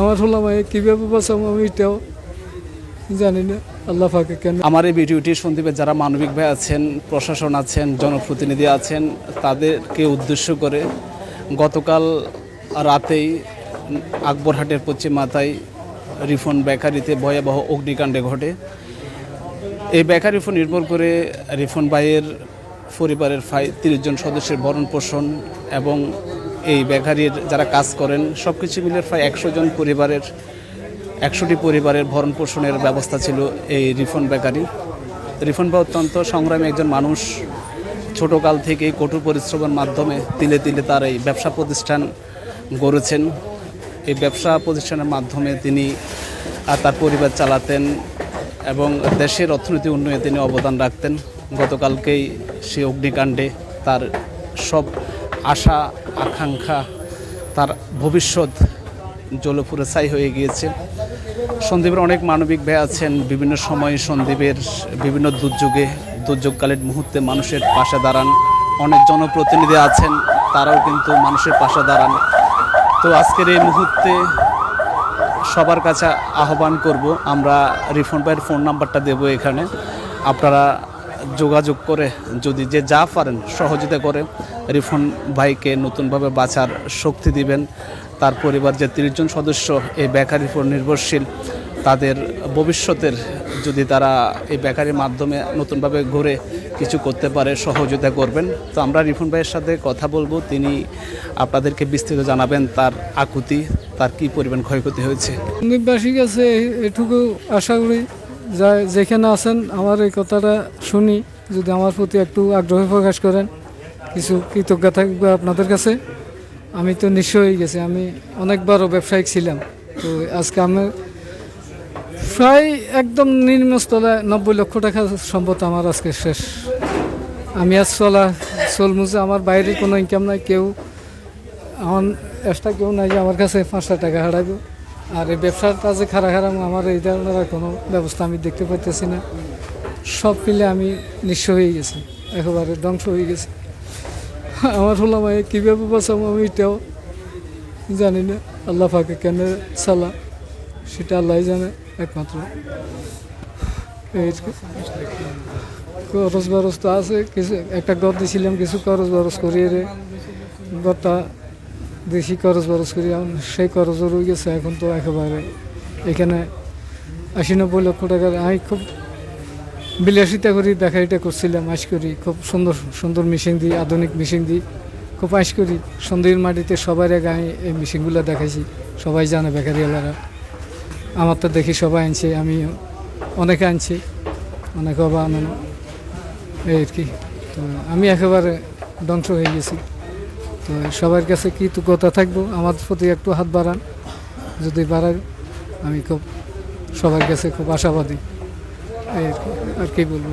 আমার হলাম আমি কীভাবে বাঁচাবো আমি এটাও জানি না আল্লাহ ফাঁকে কেন আমার এই ভিডিওটি সন্দীপের যারা মানবিক ভাই আছেন, প্রশাসন আছেন, জনপ্রতিনিধি আছেন, তাদেরকে উদ্দেশ্য করে গতকাল রাতেই আকবরহাটের পশ্চিম মাথায় রিফন বেকারিতে ভয়াবহ অগ্নিকাণ্ডে ঘটে। এই বেকারির উপর নির্ভর করে রিফন ভাইয়ের পরিবারের ফাই তিরিশ জন সদস্যের ভরণ পোষণ এবং এই বেকারির যারা কাজ করেন সব কিছু মিলে প্রায় একশো জন পরিবারের, একশোটি পরিবারের ভরণ পোষণের ব্যবস্থা ছিল এই রিফন বেকারি। রিফন ভাই অত্যন্ত সংগ্রামী একজন মানুষ ছোটোকাল থেকেই কঠোর পরিশ্রমের মাধ্যমে তিলে তিলে তার এই ব্যবসা প্রতিষ্ঠান গড়েছেন। এই ব্যবসা প্রতিষ্ঠানের মাধ্যমে তিনি তার পরিবার চালাতেন এবং দেশের অর্থনীতি উন্নয়নে তিনি অবদান রাখতেন। গতকালকেই সে অগ্নিকাণ্ডে তার সব আশা, আকাঙ্ক্ষা, তার ভবিষ্যৎ জলপুরে ছাই হয়ে গিয়েছে। সন্দীপের অনেক মানবিক ব্যয় আছেন, বিভিন্ন সময়ে সন্দীপের বিভিন্ন দুর্যোগে, দুর্যোগকালীন মুহূর্তে মানুষের পাশে দাঁড়ান। অনেক জনপ্রতিনিধি আছেন, তারাও কিন্তু মানুষের পাশে দাঁড়ান। তো আজকের এই মুহূর্তে সবার কাছে আহ্বান করব, আমরা রিফন্ড ভাইয়ের ফোন নাম্বারটা দেব এখানে। আপনারা যোগাযোগ করে, যদি যে যা পারেন সহযোগিতা করে, রিফন ভাইকে নতুনভাবে বাঁচার শক্তি দিবেন। তার পরিবার যে তিরিশ জন সদস্য এই বেকারির উপর নির্ভরশীল, তাদের ভবিষ্যতের যদি তারা এই বেকারির মাধ্যমে নতুনভাবে ঘুরে কিছু করতে পারে, সহযোগিতা করবেন। তো আমরা রিফন ভাইয়ের সাথে কথা বলব, তিনি আপনাদেরকে বিস্তৃত জানাবেন তার আকুতি, তার কি পরিমাণ ক্ষয়ক্ষতি হয়েছে। কাছে এটুকু আশা করি। যা যেখানে আছেন, আমার এই কথাটা শুনি, যদি আমার প্রতি একটু আগ্রহ প্রকাশ করেন, কিছু কৃতজ্ঞ থাকবে আপনাদের কাছে। আমি তো নিঃস্ব হয়ে গেছি, আমি অনেকবারও ব্যবসায়িক ছিলাম, তো আজকে আমি প্রায় একদম নিম্নস্থলে নব্বই লক্ষ টাকা সম্পদ আমার আজকে শেষ। আমি আজ চলা, চলমুছে, আমার বাইরে কোনো ইনকাম নাই, কেউ, আমার এক্সট্রা কেউ নাই যে আমার কাছে পাঁচটা টাকা হারাইব। আর এই ব্যবসাটা যে খারা খারাপ আমার এই ধরনের কোনো ব্যবস্থা আমি দেখতে পাইতেছি না। সব মিলে আমি নিঃস্ব হয়ে গেছি, একেবারে ধ্বংস হয়ে গেছি। আমার হলাম কীভাবে বাঁচাবো আমি এটাও জানি না। আল্লাহ ফাঁকে কেন সালা, সেটা আল্লাহ জানে, একমাত্র। খরচ বরচ তো আছে, কিছু একটা ঘর দিয়েছিলাম কিছু খরচ বরচ করিয়ে রে ঘরটা বেশি খরচ বরচ করি সেই খরচও রয়ে গেছে, এখন তো একেবারে এখানে আশি নব্বই লক্ষ টাকার, আমি খুব বিলাসিতা করি, দেখাইটা করছিলাম, আশ করি, খুব সুন্দর সুন্দর মেশিন দিই আধুনিক মেশিন দিই খুব আশ করি সন্ধ্যের মাটিতে সবার আগে আমি এই মেশিনগুলো দেখাইছি, সবাই জানে বেকারিওয়ালারা, আমার তো দেখি সবাই আনছে, আমি অনেকে আনছি, অনেকে আবার আনেন এই আর কি, তো আমি একেবারে ধ্বংস হয়ে গেছি। তো সবার কাছে কৃতজ্ঞতা থাকব। আমার প্রতি একটু হাত বাড়ান। যদি বাড়ান আমি খুব সবার কাছে খুব আশাবাদী। আর কি বলব?